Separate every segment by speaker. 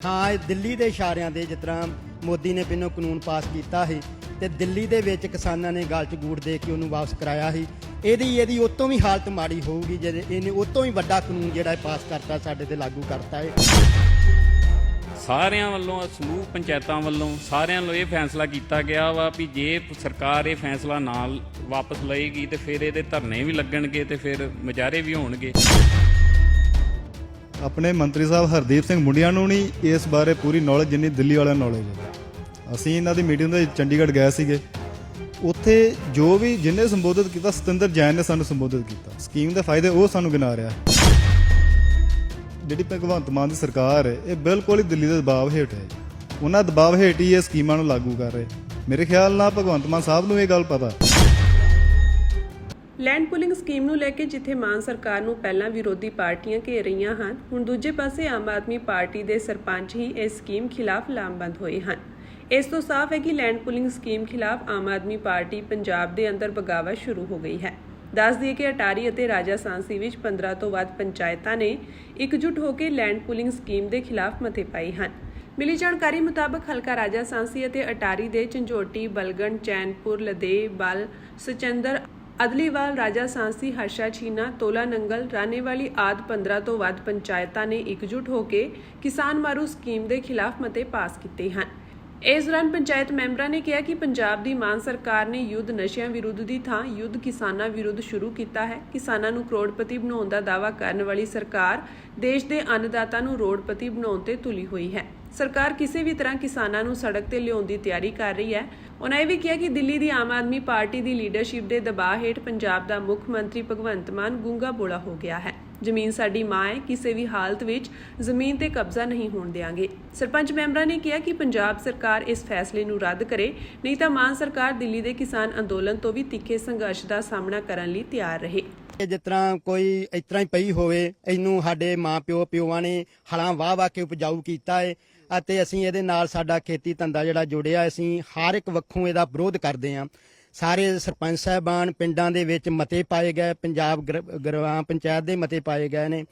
Speaker 1: ਹਾਂ, ਇਹ ਦਿੱਲੀ ਦੇ ਇਸ਼ਾਰਿਆਂ ਦੇ, ਜਿਸ ਤਰ੍ਹਾਂ ਮੋਦੀ ਨੇ ਪਹਿਲਾਂ ਕਾਨੂੰਨ ਪਾਸ ਕੀਤਾ ਸੀ, ਤੇ ਦਿੱਲੀ ਦੇ ਵਿੱਚ ਕਿਸਾਨਾਂ ਨੇ ਗਲ 'ਚ ਗੂੜ ਦੇ ਕੇ ਉਹਨੂੰ ਵਾਪਸ ਕਰਾਇਆ ਸੀ। ਇਹਦੀ ਇਹਦੀ ਉਹ ਤੋਂ ਵੀ ਹਾਲਤ ਮਾੜੀ ਹੋਊਗੀ, ਜੇ ਇਹਨੇ ਉਹ ਤੋਂ ਵੀ ਵੱਡਾ ਕਾਨੂੰਨ ਜਿਹੜਾ ਪਾਸ ਕਰਤਾ, ਸਾਡੇ ਤੇ ਲਾਗੂ ਕਰਤਾ ਹੈ
Speaker 2: ਸਾਰਿਆਂ ਵੱਲੋਂ ਸਮੂਹ ਪੰਚਾਇਤਾਂ ਵੱਲੋਂ ਸਾਰਿਆਂ ਵੱਲੋਂ ਇਹ ਫੈਸਲਾ ਕੀਤਾ ਗਿਆ ਵਾ ਵੀ ਜੇ ਸਰਕਾਰ ਇਹ ਫੈਸਲਾ ਨਾਲ ਵਾਪਸ ਲਏਗੀ ਤੇ ਫਿਰ ਇਹਦੇ ਧਰਨੇ ਵੀ ਲੱਗਣਗੇ ਤੇ ਫਿਰ ਮੁਜ਼ਾਹਰੇ ਵੀ ਹੋਣਗੇ।
Speaker 3: ਆਪਣੇ ਮੰਤਰੀ ਸਾਹਿਬ ਹਰਦੀਪ ਸਿੰਘ ਮੁੰਡਿਆਂ ਨੂੰ ਨਹੀਂ ਇਸ ਬਾਰੇ ਪੂਰੀ ਨੌਲੇਜ ਜਿੰਨੀ ਦਿੱਲੀ ਵਾਲਿਆਂ ਨੂੰ ਨੌਲੇਜ ਹੈ। ਅਸੀਂ ਇਹਨਾਂ ਦੀ ਮੀਟਿੰਗ ਦੇ ਚੰਡੀਗੜ੍ਹ ਗਏ ਸੀਗੇ। ਉੱਥੇ ਜੋ ਵੀ ਜਿੰਨੇ ਸੰਬੋਧਿਤ ਕੀਤਾ, ਸਤਿੰਦਰ ਜੈਨ ਨੇ ਸਾਨੂੰ ਸੰਬੋਧਿਤ ਕੀਤਾ। ਸਕੀਮ ਦੇ ਫਾਇਦੇ ਉਹ ਸਾਨੂੰ ਗਿਣਾ ਰਿਹਾ ਜਿਹੜੀ ਭਗਵੰਤ ਮਾਨ ਦੀ ਸਰਕਾਰ ਹੈ, ਇਹ ਬਿਲਕੁਲ ਹੀ ਦਿੱਲੀ ਦੇ ਦਬਾਅ ਹੇਠ ਹੈ। ਉਹਨਾਂ ਦਬਾਅ ਹੇਠ ਹੀ ਇਹ ਸਕੀਮਾਂ ਨੂੰ ਲਾਗੂ ਕਰ ਰਹੇ। ਮੇਰੇ ਖਿਆਲ ਨਾਲ ਭਗਵੰਤ ਮਾਨ ਸਾਹਿਬ ਨੂੰ ਇਹ ਗੱਲ ਪਤਾ
Speaker 4: ਲੈਂਡ ਪੁਲਿੰਗ ਸਕੀਮ ਨੂੰ ਲੈ ਕੇ ਜਿੱਥੇ ਮਾਨ ਸਰਕਾਰ ਨੂੰ ਪਹਿਲਾਂ ਵਿਰੋਧੀ ਪਾਰਟੀਆਂ ਘੇਰ ਰਹੀਆਂ ਹਨ, ਹੁਣ ਦੂਜੇ ਪਾਸੇ ਆਮ ਆਦਮੀ ਪਾਰਟੀ ਦੇ ਸਰਪੰਚ ਹੀ ਇਸ ਸਕੀਮ ਖਿਲਾਫ ਲਾਮਬੰਦ ਹੋਏ ਹਨ। ਇਸ ਤੋਂ ਸਾਫ਼ ਹੈ ਕਿ ਲੈਂਡ ਪੁਲਿੰਗ ਸਕੀਮ ਖਿਲਾਫ ਆਮ ਆਦਮੀ ਪਾਰਟੀ ਪੰਜਾਬ ਦੇ ਅੰਦਰ ਬਗਾਵਤ ਸ਼ੁਰੂ ਹੋ ਗਈ ਹੈ। ਦੱਸ ਦਈਏ ਕਿ ਅਟਾਰੀ ਅਤੇ ਰਾਜਾ ਸਾਂਸੀ ਵਿੱਚ 15 ਤੋਂ ਵੱਧ ਪੰਚਾਇਤਾਂ ਨੇ ਇਕਜੁੱਟ ਹੋ ਕੇ ਲੈਂਡ ਪੁਲਿੰਗ ਸਕੀਮ ਦੇ ਖਿਲਾਫ ਮਤੇ ਪਾਏ ਹਨ। ਮਿਲੀ ਜਾਣਕਾਰੀ ਮੁਤਾਬਕ ਹਲਕਾ ਰਾਜਾ ਸਾਂਸੀ ਅਤੇ ਅਟਾਰੀ ਦੇ ਝੰਜੋਟੀ, ਬਲਗਣ, ਚੈਨਪੁਰ, ਲਦੇ, ਬਲ, ਸੁਚੰਦਰ ਅਦਲੀਵਾਲ ਰਾਜਾ ਸਾਂਸੀ ਹਰਸ਼ਾ ਛੀਨਾ, ਤੋਲਾ ਨੰਗਲ ਰਾਨੇਵਾਲੀ ਆਦ 15 ਤੋਂ ਵੱਧ ਪੰਚਾਇਤਾਂ ਨੇ ਇਕਜੁੱਟ ਹੋ ਕੇ ਕਿਸਾਨ ਮਾਰੂ ਸਕੀਮ ਦੇ ਖਿਲਾਫ ਮਤੇ ਪਾਸ ਕੀਤੇ ਹਨ। ਇਸ ਦੌਰਾਨ ਪੰਚਾਇਤ ਮੈਂਬਰਾਂ ਨੇ ਕਿਹਾ ਕਿ ਪੰਜਾਬ ਦੀ ਮਾਨ ਸਰਕਾਰ ਨੇ ਯੁੱਧ ਨਸ਼ਿਆਂ ਵਿਰੁੱਧ ਦੀ ਥਾਂ ਯੁੱਧ ਕਿਸਾਨਾਂ ਵਿਰੁੱਧ ਸ਼ੁਰੂ ਕੀਤਾ ਹੈ। ਕਿਸਾਨਾਂ ਨੂੰ ਕਰੋੜਪਤੀ ਬਣਾਉਣ ਦਾ ਦਾਅਵਾ ਕਰਨ ਵਾਲੀ ਸਰਕਾਰ ਦੇਸ਼ ਦੇ ਅੰਨਦਾਤਾ ਨੂੰ ਰੋੜਪਤੀ ਬਣਾਉਣ ਤੇ ਤੁਲੀ ਹੋਈ ਹੈ। ਸਰਕਾਰ ਕਿਸੇ ਵੀ ਤਰ੍ਹਾਂ ਕਿਸਾਨਾਂ ਨੂੰ ਸੜਕ ਤੇ ਲਿਆਉਣ ਦੀ ਤਿਆਰੀ ਕਰ ਰਹੀ ਹੈ। ਉਹਨਾਂ ਇਹ ਵੀ ਕਿਹਾ ਕਿ ਦਿੱਲੀ ਦੀ ਆਮ ਆਦਮੀ ਪਾਰਟੀ ਦੀ ਲੀਡਰਸ਼ਿਪ ਦੇ ਦਬਾਅ ਹੇਠ ਪੰਜਾਬ ਦਾ ਮੁੱਖ ਮੰਤਰੀ ਭਗਵੰਤ ਮਾਨ ਗੁੰਗਾ ਬੋਲਾ ਹੋ ਗਿਆ ਹੈ। ਜ਼ਮੀਨ ਸਾਡੀ ਮਾਂ ਹੈ, ਕਿਸੇ ਵੀ ਹਾਲਤ ਵਿੱਚ ਜ਼ਮੀਨ ਤੇ ਕਬਜ਼ਾ ਨਹੀਂ ਹੋਣ ਦੇਵਾਂਗੇ ਸਰਪੰਚ ਮੈਂਬਰਾਂ ਨੇ ਕਿਹਾ ਕਿ ਪੰਜਾਬ ਸਰਕਾਰ ਇਸ ਫੈਸਲੇ ਨੂੰ ਰੱਦ ਕਰੇ, ਨਹੀਂ ਤਾਂ ਮਾਨ ਸਰਕਾਰ ਦਿੱਲੀ ਦੇ ਕਿਸਾਨ ਅੰਦੋਲਨ ਤੋਂ ਵੀ ਤਿੱਖੇ ਸੰਘਰਸ਼ ਦਾ ਸਾਹਮਣਾ ਕਰਨ ਲਈ ਤਿਆਰ ਰਹੇ।
Speaker 1: ਜਿਸ ਤਰ੍ਹਾਂ ਕੋਈ ਇਸ ਤਰ੍ਹਾਂ ਹੀ ਪਈ ਹੋਵੇ, ਇਹਨੂੰ ਸਾਡੇ ਮਾਪਿਓ ਪਿਓਾਂ ਨੇ ਹਲਾਂ ਵਾਹ ਵਾਹ ਕੇ ਉਪਜਾਊ ਕੀਤਾ ਹੈ ਅਤੇ ਅਸੀਂ ਇਹਦੇ ਨਾਲ ਸਾਡਾ ਖੇਤੀ ਧੰਦਾ ਜਿਹੜਾ ਜੁੜਿਆ, ਅਸੀਂ ਹਰ ਇੱਕ ਵੱਖੋਂ ਇਹਦਾ ਵਿਰੋਧ ਕਰਦੇ ਹਾਂ। ਸਾਰੇ ਸਰਪੰਚ ਸਾਹਿਬਾਨ ਪਿੰਡਾਂ ਦੇ ਵਿੱਚ ਮਤੇ ਪਾਏ ਗਏ, ਪੰਜਾਬ ਗ੍ਰ- ਗ੍ਰਾਮ ਪੰਚਾਇਤ ਦੇ ਮਤੇ ਪਾਏ ਗਏ ਨੇ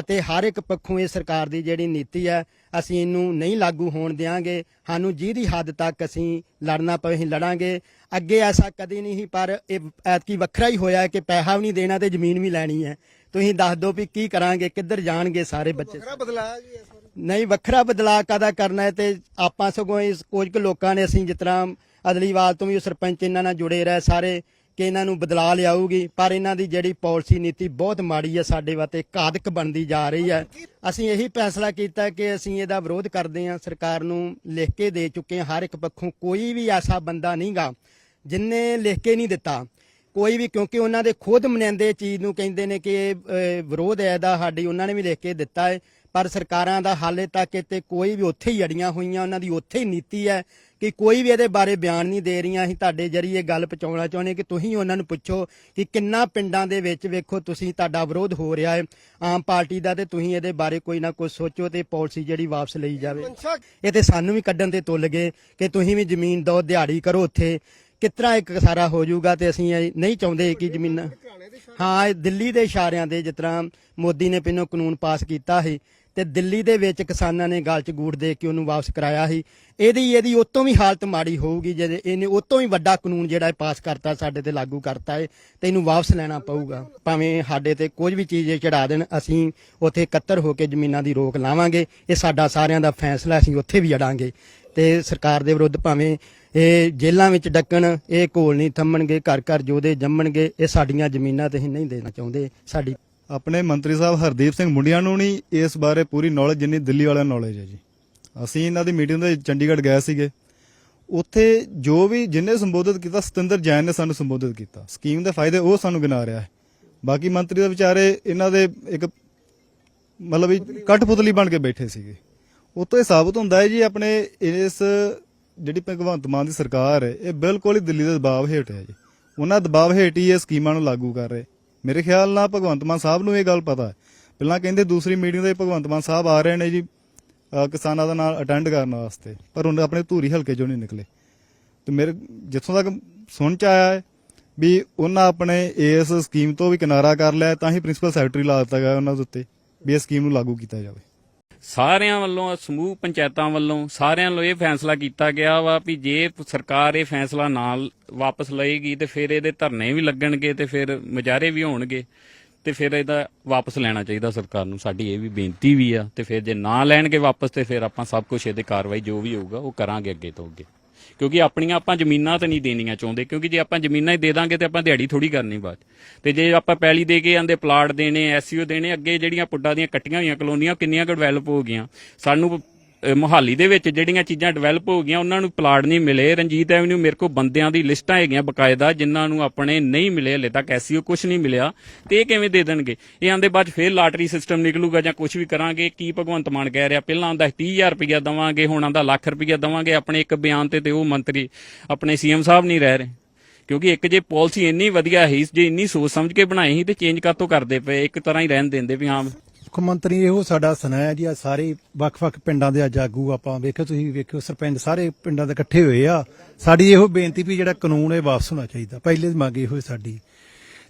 Speaker 1: ਅਤੇ ਹਰ ਇੱਕ ਪੱਖੋਂ ਇਹ ਸਰਕਾਰ ਦੀ ਜਿਹੜੀ ਨੀਤੀ ਹੈ, ਅਸੀਂ ਇਹਨੂੰ ਨਹੀਂ ਲਾਗੂ ਹੋਣ ਦੇਵਾਂਗੇ ਸਾਨੂੰ ਜਿਹਦੀ ਹੱਦ ਤੱਕ ਅਸੀਂ ਲੜਨਾ ਪਵੇ, ਅਸੀਂ ਲੜਾਂਗੇ। ਅੱਗੇ ਐਸਾ ਕਦੇ ਨਹੀਂ ਪਰ ਇਹ ਐਤਕੀ ਵੱਖਰਾ ਹੀ ਹੋਇਆ ਕਿ ਪੈਸਾ ਵੀ ਨਹੀਂ ਦੇਣਾ ਤੇ ਜ਼ਮੀਨ ਵੀ ਲੈਣੀ ਹੈ। ਤੁਸੀਂ ਦੱਸ ਦਿਓ ਵੀ ਕੀ ਕਰਾਂਗੇ, ਕਿੱਧਰ ਜਾਣਗੇ ਸਾਰੇ ਬੱਚੇ। ਨਹੀਂ, ਵੱਖਰਾ ਬਦਲਾਅ ਕਾਦਾ ਕਰਨਾ ਹੈ ਤੇ ਆਪਾਂ ਸਗੋਂ ਇਸ ਕੁਝ ਕੁ ਲੋਕਾਂ ਨੇ ਅਸੀਂ ਜਿਸ ਤਰ੍ਹਾਂ ਅਦਲੀਵਾਲ ਤੋਂ ਵੀ ਸਰਪੰਚ ਇਹਨਾਂ ਨਾਲ ਜੁੜੇ ਰਹੇ, ਸਾਰੇ ਕਿ ਇਹਨਾਂ ਨੂੰ ਬਦਲਾ ਲਿਆਊਗੀ, ਪਰ ਇਹਨਾਂ ਦੀ ਜਿਹੜੀ ਪਾਲਿਸੀ ਨੀਤੀ ਬਹੁਤ ਮਾੜੀ ਹੈ ਸਾਡੇ ਵਾਸਤੇ ਘਾਤਕ ਬਣਦੀ ਜਾ ਰਹੀ ਹੈ। ਅਸੀਂ ਇਹੀ ਫੈਸਲਾ ਕੀਤਾ ਕਿ ਅਸੀਂ ਇਹਦਾ ਵਿਰੋਧ ਕਰਦੇ ਹਾਂ, ਸਰਕਾਰ ਨੂੰ ਲਿਖ ਕੇ ਦੇ ਚੁੱਕੇ ਹਾਂ, ਹਰ ਇੱਕ ਪੱਖੋਂ ਕੋਈ ਵੀ ਐਸਾ ਬੰਦਾ ਨਹੀਂਗਾ ਜਿਨਨੇ ਲਿਖ ਕੇ ਨਹੀਂ ਦਿੱਤਾ। ਕੋਈ ਵੀ, ਕਿਉਂਕਿ ਉਹਨਾਂ ਦੇ ਖੁਦ ਮਨਿੰਦੇ ਚੀਜ਼ ਨੂੰ ਕਹਿੰਦੇ ਨੇ ਕਿ ਇਹ ਵਿਰੋਧ ਹੈ ਇਹਦਾ, ਸਾਡੀ ਉਹਨਾਂ ਨੇ ਵੀ ਲਿਖ ਕੇ ਦਿੱਤਾ ਹੈ। ਪਰ ਸਰਕਾਰਾਂ ਦਾ ਹਾਲੇ ਤੱਕ ਇੱਥੇ ਕੋਈ ਵੀ ਉੱਥੇ ਹੀ ਅੜੀਆਂ ਹੋਈਆਂ, ਉਹਨਾਂ ਦੀ ਉੱਥੇ ਹੀ ਨੀਤੀ ਹੈ ਕਿ ਕੋਈ ਵੀ ਇਹਦੇ ਬਾਰੇ ਬਿਆਨ ਨਹੀਂ ਦੇ ਰਹੀਆਂ। ਅਸੀਂ ਤੁਹਾਡੇ ਜਰੀਏ ਗੱਲ ਪਹੁੰਚਾਉਣਾ ਚਾਹੁੰਦੇ ਕਿ ਤੁਸੀਂ ਉਹਨਾਂ ਨੂੰ ਪੁੱਛੋ ਕਿ ਕਿੰਨਾ ਪਿੰਡਾਂ ਦੇ ਵਿੱਚ ਵੇਖੋ ਤੁਸੀਂ ਤੁਹਾਡਾ ਵਿਰੋਧ ਹੋ ਰਿਹਾ ਹੈ ਆਮ ਪਾਰਟੀ ਦਾ ਤੇ ਤੁਸੀਂ ਇਹਦੇ ਬਾਰੇ ਕੋਈ ਨਾ ਕੋਈ ਸੋਚੋ ਤੇ ਪਾਲਿਸੀ ਜਿਹੜੀ ਵਾਪਸ ਲਈ ਜਾਵੇ। ਇਹ ਤੇ ਸਾਨੂੰ ਵੀ ਕੱਢਣ ਤੇ ਤੁੱਲ ਗਏ ਕਿ ਤੁਸੀਂ ਵੀ ਜ਼ਮੀਨ ਦੋ ਦਿਹਾੜੀ ਕਰੋ ਉੱਥੇ। ਕਿਤਨਾ ਇੱਕ ਸਾਰਾ ਹੋ ਜਾਊਗਾ ਤੇ ਅਸੀਂ ਇਹ ਨਹੀਂ ਚਾਹੁੰਦੇ ਕਿ ਜ਼ਮੀਨਾਂ ਹਾਂ ਦਿੱਲੀ ਦੇ ਇਸ਼ਾਰਿਆਂ ਦੇ ਜਿਸ ਤਰ੍ਹਾਂ ਮੋਦੀ ਨੇ ਪਹਿਲਾਂ ਕਾਨੂੰਨ ਪਾਸ ਕੀਤਾ ਸੀ। ਤੇ ਦਿੱਲੀ ਦੇ ਵਿੱਚ ਕਿਸਾਨਾਂ ਨੇ ਗਲ 'ਚ ਗੂੜ ਦੇ ਕੇ ਉਹਨੂੰ ਵਾਪਸ ਕਰਾਇਆ ਸੀ। ਇਹਦੀ ਇਹਦੀ ਉਹ ਵੀ ਹਾਲਤ ਮਾੜੀ ਹੋਊਗੀ ਜੇ ਇਹਨੇ ਉਹ ਵੀ ਵੱਡਾ ਕਾਨੂੰਨ ਜਿਹੜਾ ਇਹ ਪਾਸ ਕਰਤਾ, ਸਾਡੇ ਤੇ ਲਾਗੂ ਕਰਤਾ ਹੈ ਤੇ ਇਹਨੂੰ ਵਾਪਸ ਲੈਣਾ ਪਊਗਾ। ਭਾਵੇਂ ਸਾਡੇ ਤੇ ਕੁਝ ਵੀ ਚੀਜ਼ ਚੜਾ ਦੇਣ, ਅਸੀਂ ਉੱਥੇ ਇਕੱਤਰ ਹੋ ਕੇ ਜ਼ਮੀਨਾਂ ਦੀ ਰੋਕ ਲਾਵਾਂਗੇ, ਇਹ ਸਾਡਾ ਸਾਰਿਆਂ ਦਾ ਫੈਸਲਾ, ਅਸੀਂ ਉੱਥੇ ਵੀ ਅੜਾਂਗੇ। ਤੇ ਸਰਕਾਰ ਦੇ ਵਿਰੁੱਧ ਭਾਵੇਂ ਇਹ ਜੇਲ੍ਹਾਂ ਵਿੱਚ ਡੱਕਣ, ਇਹ ਘੋਲ ਨਹੀਂ ਥੰਮਣਗੇ ਘਰ ਘਰ ਜੋਦੇ ਜੰਮਣਗੇ, ਇਹ ਸਾਡੀਆਂ ਜ਼ਮੀਨਾਂ ਤੇ ਅਸੀਂ ਨਹੀਂ ਦੇਣਾ ਚਾਹੁੰਦੇ, ਸਾਡੀ
Speaker 3: ਆਪਣੇ ਮੰਤਰੀ ਸਾਹਿਬ ਹਰਦੀਪ ਸਿੰਘ ਮੁੰਡਿਆਂ ਨੂੰ ਨਹੀਂ ਇਸ ਬਾਰੇ ਪੂਰੀ ਨੌਲੇਜ ਜਿੰਨੀ ਦਿੱਲੀ ਵਾਲਿਆਂ ਨੌਲੇਜ ਹੈ ਜੀ। ਅਸੀਂ ਇਹਨਾਂ ਦੀ ਮੀਟਿੰਗ ਦੇ ਚੰਡੀਗੜ੍ਹ ਗਏ ਸੀਗੇ। ਉੱਥੇ ਜੋ ਵੀ ਜਿੰਨੇ ਸੰਬੋਧਿਤ ਕੀਤਾ, ਸਤਿੰਦਰ ਜੈਨ ਨੇ ਸਾਨੂੰ ਸੰਬੋਧਿਤ ਕੀਤਾ। ਸਕੀਮ ਦੇ ਫਾਇਦੇ ਉਹ ਸਾਨੂੰ ਗਿਣਾ ਰਿਹਾ ਹੈ। ਬਾਕੀ ਮੰਤਰੀ ਦੇ ਵਿਚਾਰੇ ਇਹਨਾਂ ਦੇ ਇੱਕ ਮਤਲਬ ਵੀ ਕਠਪੁਤਲੀ ਬਣ ਕੇ ਬੈਠੇ ਸੀਗੇ। ਉਹ ਤੋਂ ਇਹ ਸਾਬਤ ਹੁੰਦਾ ਹੈ ਜੀ ਆਪਣੇ ਇਸ ਜਿਹੜੀ ਭਗਵੰਤ ਮਾਨ ਦੀ ਸਰਕਾਰ ਹੈ, ਇਹ ਬਿਲਕੁਲ ਹੀ ਦਿੱਲੀ ਦੇ ਦਬਾਅ ਹੇਠ ਹੈ ਜੀ। ਉਹਨਾਂ ਦਬਾਅ ਹੇਠ ਹੀ ਇਹ ਸਕੀਮਾਂ ਨੂੰ ਲਾਗੂ ਕਰ ਰਹੇ। ਮੇਰੇ ਖਿਆਲ ਨਾਲ ਭਗਵੰਤ ਮਾਨ ਸਾਹਿਬ ਨੂੰ ਇਹ ਗੱਲ ਪਤਾ ਹੈ। ਪਹਿਲਾਂ ਕਹਿੰਦੇ ਦੂਸਰੀ ਮੀਟਿੰਗ ਤੇ ਭਗਵੰਤ ਮਾਨ ਸਾਹਿਬ ਆ ਰਹੇ ਨੇ ਜੀ ਕਿਸਾਨਾਂ ਦਾ ਨਾਲ ਅਟੈਂਡ ਕਰਨ ਵਾਸਤੇ। ਪਰ ਉਹਨੇ ਆਪਣੇ ਧੂਰੀ ਹਲਕੇ ਚੋਂ ਨਹੀਂ ਨਿਕਲੇ। ਤੇ ਮੇਰੇ, ਜਿੱਥੋਂ ਤੱਕ ਸੁਣ ਚ ਆਇਆ ਹੈ ਵੀ ਉਹਨਾਂ ਆਪਣੇ ਇਸ ਸਕੀਮ ਤੋਂ ਵੀ ਕਿਨਾਰਾ ਕਰ ਲਿਆ ਤਾਂ ਹੀ ਪ੍ਰਿੰਸੀਪਲ ਸੈਕਟਰੀ ਲਾ ਦਿੱਤਾ ਗਿਆ ਉਹਨਾਂ ਦੇ ਉੱਤੇ, ਵੀ ਇਹ ਸਕੀਮ ਨੂੰ ਲਾਗੂ ਕੀਤਾ ਜਾਵੇ।
Speaker 2: ਸਾਰਿਆਂ ਵੱਲੋਂ ਸਮੂਹ ਪੰਚਾਇਤਾਂ ਵੱਲੋਂ ਸਾਰਿਆਂ ਵੱਲੋਂ ਇਹ ਫੈਸਲਾ ਕੀਤਾ ਗਿਆ ਵਾ ਵੀ ਜੇ ਸਰਕਾਰ ਇਹ ਫੈਸਲਾ ਨਾਲ ਵਾਪਸ ਲਏਗੀ ਤੇ ਫਿਰ ਇਹਦੇ ਧਰਨੇ ਵੀ ਲੱਗਣਗੇ ਤੇ ਫਿਰ ਮੁਜ਼ਾਹਰੇ ਵੀ ਹੋਣਗੇ ਤੇ ਫਿਰ ਇਹਦਾ ਵਾਪਸ ਲੈਣਾ ਚਾਹੀਦਾ ਸਰਕਾਰ ਨੂੰ। ਸਾਡੀ ਇਹ ਵੀ ਬੇਨਤੀ ਵੀ ਆ ਤੇ ਫਿਰ ਜੇ ਨਾ ਲੈਣਗੇ ਵਾਪਸ ਤੇ ਫਿਰ ਆਪਾਂ ਸਭ ਕੁਝ ਇਹਦੇ ਕਾਰਵਾਈ ਜੋ ਵੀ ਹੋਊਗਾ ਉਹ ਕਰਾਂਗੇ ਅੱਗੇ ਤੋਂ ਅੱਗੇ। ਕਿਉਂਕਿ ਆਪਣੀਆਂ ਆਪਾਂ ਜ਼ਮੀਨਾਂ ਤਾਂ ਨਹੀਂ ਦੇਣੀਆਂ ਚਾਹੁੰਦੇ, ਕਿਉਂਕਿ ਜੇ ਆਪਾਂ ਜ਼ਮੀਨਾਂ ਹੀ ਦੇ ਦਾਂਗੇ ਤੇ ਆਪਾਂ ਦਿਹਾੜੀ ਥੋੜੀ ਕਰਨੀ ਬਾਅਦ ਤੇ ਜੇ ਆਪਾਂ ਪੈਲੀ ਦੇ ਕੇ ਆਂਦੇ, ਪਲਾਟ ਦੇਣੇ, ਐਸਯੂ ਦੇਣੇ, ਅੱਗੇ ਜਿਹੜੀਆਂ ਪੁੱਡਾ ਦੀਆਂ ਕੱਟੀਆਂ ਹੋਈਆਂ ਕਲੋਨੀਆਂ ਕਿੰਨੀਆਂ ਕੁ ਡਿਵੈਲਪ ਹੋ ਗਈਆਂ। ਸਾਨੂੰ ਮੁਹਾਲੀ ਦੇ ਵਿੱਚ ਜਿਹੜੀਆਂ ਚੀਜ਼ਾਂ ਡਿਵੈਲਪ ਹੋ ਗਈਆਂ, ਉਹਨਾਂ ਨੂੰ ਪਲਾਟ ਨਹੀਂ ਮਿਲੇ। ਰਣਜੀਤ ਐਵਨਿਊ ਮੇਰੇ ਕੋਲ ਬੰਦਿਆਂ ਦੀ ਲਿਸਟਾਂ ਹੈਗੀਆਂ ਬਕਾਇਦਾ, ਜਿਨ੍ਹਾਂ ਨੂੰ ਆਪਣੇ ਨਹੀਂ ਮਿਲੇ ਹਲੇ ਤੱਕ ਐਸਯੂ ਕੁਝ ਨਹੀਂ ਮਿਲਿਆ। ਤੇ ਇਹ ਕਿਵੇਂ ਦੇ ਦੇਣਗੇ? ਇਹ ਆਂਦੇ ਬਾਅਦ ਫੇਰ ਲਾਟਰੀ ਸਿਸਟਮ ਨਿਕਲੂਗਾ ਜਾਂ ਕੁਝ ਵੀ ਕਰਾਂਗੇ। ਕੀ ਭਗਵੰਤ ਮਾਨ ਕਹਿ ਰਿਹਾ, ਪਹਿਲਾਂ ਆਂਦਾ 30000 ਰੁਪਇਆ ਦਵਾਂਗੇ, ਹੁਣ ਆਂਦਾ ਲੱਖ ਰੁਪਇਆ ਦਵਾਂਗੇ। ਆਪਣੇ ਇੱਕ ਬਿਆਨ ਤੇ ਤੇ ਉਹ ਮੰਤਰੀ, ਆਪਣੇ ਸੀਐਮ ਸਾਹਿਬ ਨਹੀਂ ਰਹਿ ਰਹੇ। ਕਿਉਂਕਿ ਇੱਕ ਜੇ ਪਾਲਿਸੀ ਇੰਨੀ ਵਧੀਆ ਹੈ ਜੇ ਇੰਨੀ ਸੋਚ ਸਮਝ ਕੇ ਬਣਾਈ ਸੀ, ਤੇ ਚੇਂਜ ਕਾਤੋਂ ਕਰਦੇ ਪਏ? ਇੱਕ ਤਰ੍ਹਾਂ ਹੀ ਰਹਿਣ ਦਿੰਦੇ ਵੀ ਹਾਂ
Speaker 5: ਮੁੱਖ ਮੰਤਰੀ ਇਹੋ ਸਾਡਾ ਸੁਨਾਇਆ ਜੀ ਆ ਸਾਰੇ ਵੱਖ-ਵੱਖ ਪਿੰਡਾਂ ਦੇ ਅੱਜ ਆਗੂ ਆਪਾਂ ਵੇਖੋ ਤੁਸੀਂ ਵੇਖਿਓ, ਸਰਪੰਚ ਸਾਰੇ ਪਿੰਡਾਂ ਦੇ ਇਕੱਠੇ ਹੋਏ ਆ। ਸਾਡੀ ਇਹੋ ਬੇਨਤੀ ਵੀ ਜਿਹੜਾ ਕਾਨੂੰਨ ਇਹ ਵਾਪਸ ਹੋਣਾ ਚਾਹੀਦਾ। ਪਹਿਲੇ ਦੀ ਮੰਗ ਇਹੋ ਸਾਡੀ।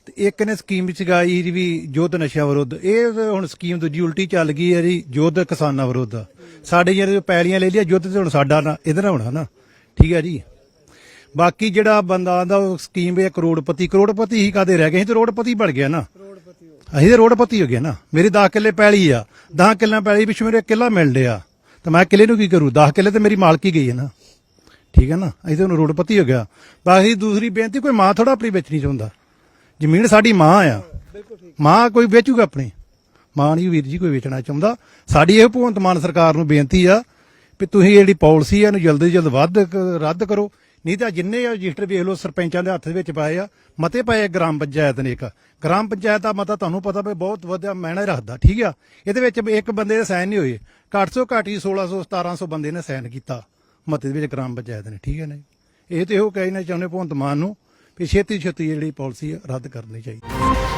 Speaker 5: ਤੇ ਇੱਕ ਨੇ ਸਕੀਮ ਵਿੱਚ ਗਾਈ ਵੀ ਯੁੱਧ ਨਸ਼ਾ ਵਿਰੁੱਧ। ਇਹ ਹੁਣ ਸਕੀਮ ਦੂਜੀ ਉਲਟੀ ਚੱਲ ਗਈ ਹੈ ਜੀ, ਯੁੱਧ ਕਿਸਾਨਾਂ ਵਿਰੁੱਧ। ਸਾਡੇ ਜਿਹੜੇ ਪੈਲੀਆਂ ਲੈ ਲਿਆ ਯੁੱਧ ਤੇ ਹੁਣ ਸਾਡਾ ਨਾ, ਇਹਦੇ ਨਾਲ ਹੋਣਾ ਨਾ। ਠੀਕ ਹੈ ਜੀ। ਬਾਕੀ ਜਿਹੜਾ ਬੰਦਾ ਆਂਦਾ ਸਕੀਮ ਇਹ ਕਰੋੜਪਤੀ ਕਰੋੜਪਤੀ ਹੀ ਕਾਦੇ ਰਹਿ ਗਏ ਸੀ, ਤੇ ਕਰੋੜਪਤੀ ਬਣ ਗਿਆ ਨਾ। ਅਸੀਂ ਤੇ ਰੋਡਪਤੀ ਹੋ ਗਏ ਨਾ। ਮੇਰੀ 10 ਕਿੱਲੇ ਪੈਲੀ ਆ। 10 ਕਿੱਲਿਆਂ ਪੈਲੀ ਪਿੱਛੇ ਮੇਰੇ ਕਿੱਲਾ ਮਿਲ ਡਿਆ। ਤਾਂ ਮੈਂ ਕਿੱਲੇ ਨੂੰ ਕੀ ਕਰੂ? 10 ਕਿੱਲੇ ਤੇ ਮੇਰੀ ਮਾਲਕੀ ਗਈ ਹੈ ਨਾ। ਠੀਕ ਹੈ ਨਾ? ਅਸੀਂ ਤੇ ਹੁਣ ਰੋਡਪਤੀ ਹੋ ਗਿਆ। ਬਾਕੀ ਦੂਸਰੀ ਬੇਨਤੀ, ਕੋਈ ਮਾਂ ਥੋੜਾ ਆਪਣੀ ਵੇਚਣੀ ਚਾਹੁੰਦਾ। ਜ਼ਮੀਨ ਸਾਡੀ ਮਾਂ ਆ। ਮਾਂ ਕੋਈ ਵੇਚੂਗਾ ਆਪਣੀ? ਮਾਂ ਨਹੀਂ, ਵੀਰ ਜੀ, ਕੋਈ ਵੇਚਣਾ ਚਾਹੁੰਦਾ। ਸਾਡੀ ਇਹ ਭਗਵੰਤ ਮਾਨ ਸਰਕਾਰ ਨੂੰ ਬੇਨਤੀ ਆ ਵੀ ਤੁਸੀਂ ਜਿਹੜੀ ਪਾਲਿਸੀ ਆ, ਇਹਨੂੰ ਜਲਦੀ ਜਲਦ ਵੱਧ ਰੱਦ ਕਰੋ। ਨਹੀਂ ਤਾਂ ਜਿੰਨੇ ਰਜਿਸਟਰ ਵੇਖ ਲਓ ਸਰਪੰਚਾਂ ਦੇ ਹੱਥ ਦੇ ਵਿੱਚ ਪਾਏ ਆ, ਮਤੇ ਪਾਏ ਆ ਗ੍ਰਾਮ ਪੰਚਾਇਤ ਨੇ ਇੱਕ। ਗ੍ਰਾਮ ਪੰਚਾਇਤ ਦਾ ਮਤਾ ਤੁਹਾਨੂੰ ਪਤਾ ਵੀ ਬਹੁਤ ਵਧੀਆ ਮਾਇਨੇ ਰੱਖਦਾ, ਠੀਕ ਆ? ਇਹਦੇ ਵਿੱਚ ਇੱਕ ਬੰਦੇ ਦੇ ਸਾਈਨ ਨਹੀਂ ਹੋਏ। ਘੱਟ ਤੋਂ ਘੱਟ ਹੀ 1600 1700 ਬੰਦੇ ਨੇ ਸਾਈਨ ਕੀਤਾ ਮਤੇ ਦੇ ਵਿੱਚ ਗ੍ਰਾਮ ਪੰਚਾਇਤ ਨੇ, ਠੀਕ ਹੈ ਨਾ ਇਹ ਤੇ ਇਹੋ ਕਹਿਣਾ ਚਾਹੁੰਦੇ ਭਗਵੰਤ ਮਾਨ ਨੂੰ ਵੀ ਛੇਤੀ ਛੇਤੀ ਜਿਹੜੀ ਪਾਲਿਸੀ ਰੱਦ ਕਰਨੀ ਚਾਹੀਦੀ।